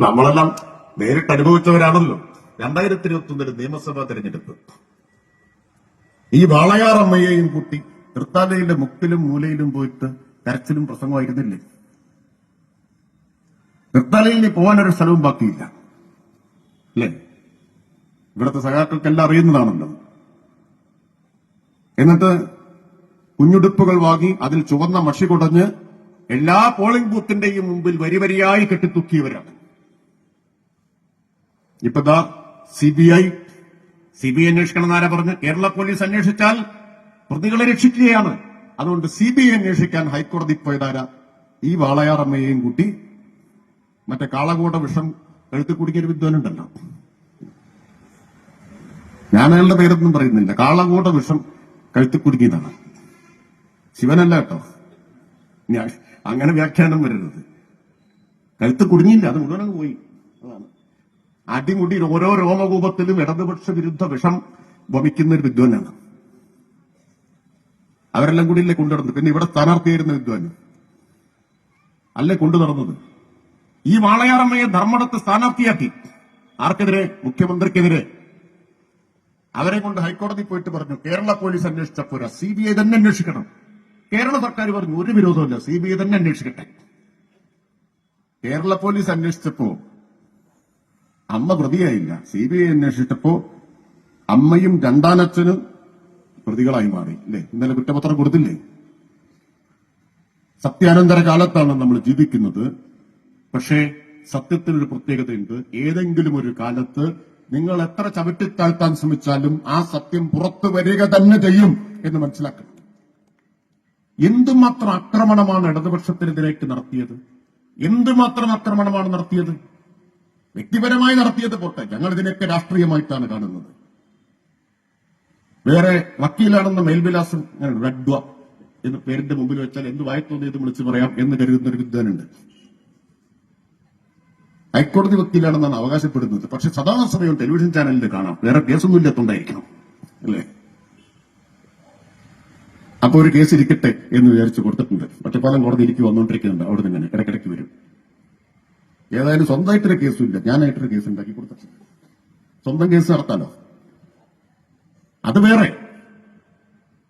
നമ്മളെല്ലാം നേരിട്ട് അനുഭവിച്ചവരാണല്ലോ. രണ്ടായിരത്തി ഇരുപത്തി ഒന്നിലെ നിയമസഭാ തെരഞ്ഞെടുപ്പ്. ഈ വാളയാറമ്മയെയും കൂട്ടി തൃത്താലയിലെ മുക്കിലും മൂലയിലും പോയിട്ട് കരച്ചിലും പ്രസംഗമായിരുന്നില്ലേ? തൃത്താലയിൽ പോകാൻ ഒരു സ്ഥലവും ബാക്കിയില്ല. അല്ലേ? ഇവിടുത്തെ സഖാക്കൾക്കെല്ലാം അറിയുന്നതാണല്ലോ. എന്നിട്ട് കുഞ്ഞുടുപ്പുകൾ വാങ്ങി അതിൽ ചുവന്ന മഷി കുടഞ്ഞ് എല്ലാ പോളിംഗ് ബൂത്തിന്റെയും മുമ്പിൽ വരിവരിയായി കെട്ടിത്തൂക്കിയവരാണ് ഇപ്പൊ ദാ C B I C B I അന്വേഷിക്കണം എന്നാരെ പറഞ്ഞ്? കേരള പോലീസ് അന്വേഷിച്ചാൽ പ്രതികളെ രക്ഷിക്കുകയാണ്. അതുകൊണ്ട് സി ബി ഐ അന്വേഷിക്കാൻ ഹൈക്കോടതി പോയതാരാ? ഈ വാളയാറമ്മയെയും കൂട്ടി മറ്റേ കാളകൂട വിഷം എഴുത്തി കുടിക്കിയ ഒരു വിദ്വാനുണ്ടല്ലോ ഞാൻ അയാളുടെ പേരൊന്നും പറയുന്നില്ല. കാളകൂട വിഷം കഴുത്തി കുടുക്കിയതാണ്. ശിവനല്ല കേട്ടോ. അങ്ങനെ വ്യാഖ്യാനം വരരുത്. കഴുത്ത് കുടുങ്ങിയില്ല അത് മുഴുവൻ പോയി. അതാണ്. അടിമുടി ഓരോ രോമകൂപത്തിലും ഇടതുപക്ഷ വിരുദ്ധ വിഷം വമിക്കുന്ന ഒരു വിദ്വാനാണ്. അവരെല്ലാം കൂടി അല്ലേ കൊണ്ടുനടന്നു പിന്നെ ഇവിടെ സ്ഥാനാർത്ഥിയായിരുന്ന വിദ്വാന്. അല്ലേ കൊണ്ടു നടന്നത്? ഈ വാളയാറമ്മയെ ധർമ്മടത്ത് സ്ഥാനാർത്ഥിയാക്കി. ആർക്കെതിരെ? മുഖ്യമന്ത്രിക്കെതിരെ. അവരെ കൊണ്ട് ഹൈക്കോടതി പോയിട്ട് പറഞ്ഞു കേരള പോലീസ് അന്വേഷിച്ചപ്പോരാ സി ബി ഐ തന്നെ അന്വേഷിക്കണം. കേരള സർക്കാർ പറഞ്ഞു ഒരു വിരോധമില്ല സി ബി ഐ തന്നെ അന്വേഷിക്കട്ടെ. കേരള പോലീസ് അന്വേഷിച്ചപ്പോ അമ്മ പ്രതിയായില്ല. സി ബി ഐ അന്വേഷിച്ചപ്പോ അമ്മയും രണ്ടാനച്ഛനും പ്രതികളായി മാറി. അല്ലേ ഇന്നലെ കുറ്റപത്രം കൊടുത്തില്ലേ? സത്യാനന്തര കാലത്താണ് നമ്മൾ ജീവിക്കുന്നത്. പക്ഷേ സത്യത്തിനൊരു പ്രത്യേകതയുണ്ട്. ഏതെങ്കിലും ഒരു കാലത്ത് നിങ്ങൾ എത്ര ചവിട്ടിത്താഴ്ത്താൻ ശ്രമിച്ചാലും ആ സത്യം പുറത്തു വരിക തന്നെ ചെയ്യും എന്ന് മനസ്സിലാക്കണം. എന്തുമാത്രം ആക്രമണമാണ് ഇടതുപക്ഷത്തിനെതിരേക്ക് നടത്തിയത്? എന്തുമാത്രം ആക്രമണമാണ് നടത്തിയത്? വ്യക്തിപരമായി നടത്തിയത് പോട്ടെ. ഞങ്ങൾ ഇതിനൊക്കെ രാഷ്ട്രീയമായിട്ടാണ് കാണുന്നത്. വേറെ വക്കീലാണെന്ന മേൽവിലാസം റെഡ്വ എന്ന് പേരിന്റെ മുമ്പിൽ വെച്ചാൽ എന്ത് വായത്തോന്നിയത് വിളിച്ചു പറയാം എന്ന് കരുതുന്ന ഒരു വിദ്വാനുണ്ട്. ഹൈക്കോടതി വക്കീലാണെന്നാണ് അവകാശപ്പെടുന്നത്. പക്ഷെ സദാസമയം ടെലിവിഷൻ ചാനലിൽ കാണാം. വേറെ കേസൊന്നും ഇല്ലാത്തോണ്ടായിരിക്കണം. അല്ലേ? അപ്പൊ ഒരു കേസ് ഇരിക്കട്ടെ എന്ന് വിചാരിച്ച് കൊടുത്തിട്ടുണ്ട്. ഒറ്റപ്പാലം ഇരിക്കും വന്നുകൊണ്ടിരിക്കുന്നുണ്ട് അവിടെ നിന്ന് തന്നെ ഇടയ്ക്കിടയ്ക്ക് വരും. ഏതായാലും സ്വന്തമായിട്ടൊരു കേസും ഇല്ല. ഞാനായിട്ടൊരു കേസ് ഉണ്ടാക്കി കൊടുത്തിട്ടുണ്ട് സ്വന്തം കേസ് നടത്താലോ? അത് വേറെ.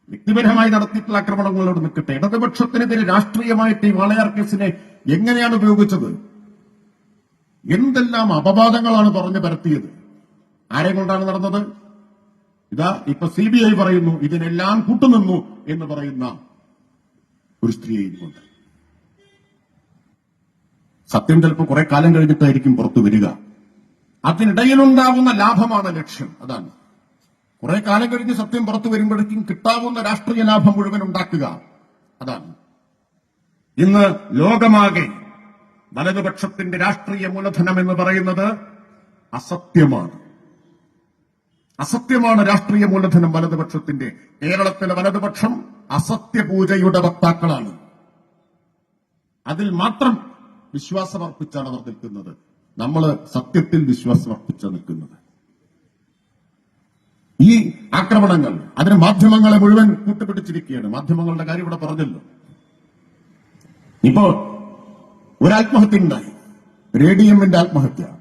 വ്യക്തിപരമായി നടത്തിയിട്ടുള്ള ആക്രമണങ്ങളോട് നിൽക്കട്ടെ. ഇടതുപക്ഷത്തിനെതിരെ രാഷ്ട്രീയമായിട്ട് ഈ വാളയാർ കേസിനെ എങ്ങനെയാണ് ഉപയോഗിച്ചത്? എന്തെല്ലാം അപവാദങ്ങളാണ് പറഞ്ഞു പരത്തിയത്? ആരെ കൊണ്ടാണ് നടന്നത്? ഇതാ ഇപ്പൊ സി ബി ഐ പറയുന്നു ഇതിനെല്ലാം കൂട്ടുനിന്നു എന്ന് പറയുന്ന ഒരു സ്ത്രീയെയും കൊണ്ട് സത്യം ചിലപ്പോൾ കുറെ കാലം കഴിഞ്ഞിട്ടായിരിക്കും പുറത്തു വരിക. അതിനിടയിലുണ്ടാവുന്ന ലാഭമാണ് ലക്ഷ്യം അതാണ്. കുറെ കാലം കഴിഞ്ഞ് സത്യം പുറത്തു വരുമ്പോഴേക്കും കിട്ടാവുന്ന രാഷ്ട്രീയ ലാഭം മുഴുവൻ ഉണ്ടാക്കുക അതാണ്. ഇന്ന് ലോകമാകെ വലതുപക്ഷത്തിന്റെ രാഷ്ട്രീയ മൂലധനം എന്ന് പറയുന്നത് അസത്യമാണ്. അസത്യമാണ് രാഷ്ട്രീയ മൂലധനം വലതുപക്ഷത്തിന്റെ. കേരളത്തിലെ വലതുപക്ഷം അസത്യപൂജയുടെ വക്താക്കളാണ്. അതിൽ മാത്രം വിശ്വാസമർപ്പിച്ചാണ് അവർ നിൽക്കുന്നത്. നമ്മൾ സത്യത്തിൽ വിശ്വാസമർപ്പിച്ച നിൽക്കുന്നത്. ഈ ആക്രമണങ്ങൾ അതിന് മാധ്യമങ്ങളെ മുഴുവൻ കൂട്ടുപിടിച്ചിരിക്കുകയാണ്. മാധ്യമങ്ങളുടെ കാര്യം ഇവിടെ പറഞ്ഞല്ലോ. ഇപ്പോ ഒരു ആത്മഹത്യ ഉണ്ടായി റേഡിയമ്മിന്റെ ആത്മഹത്യ.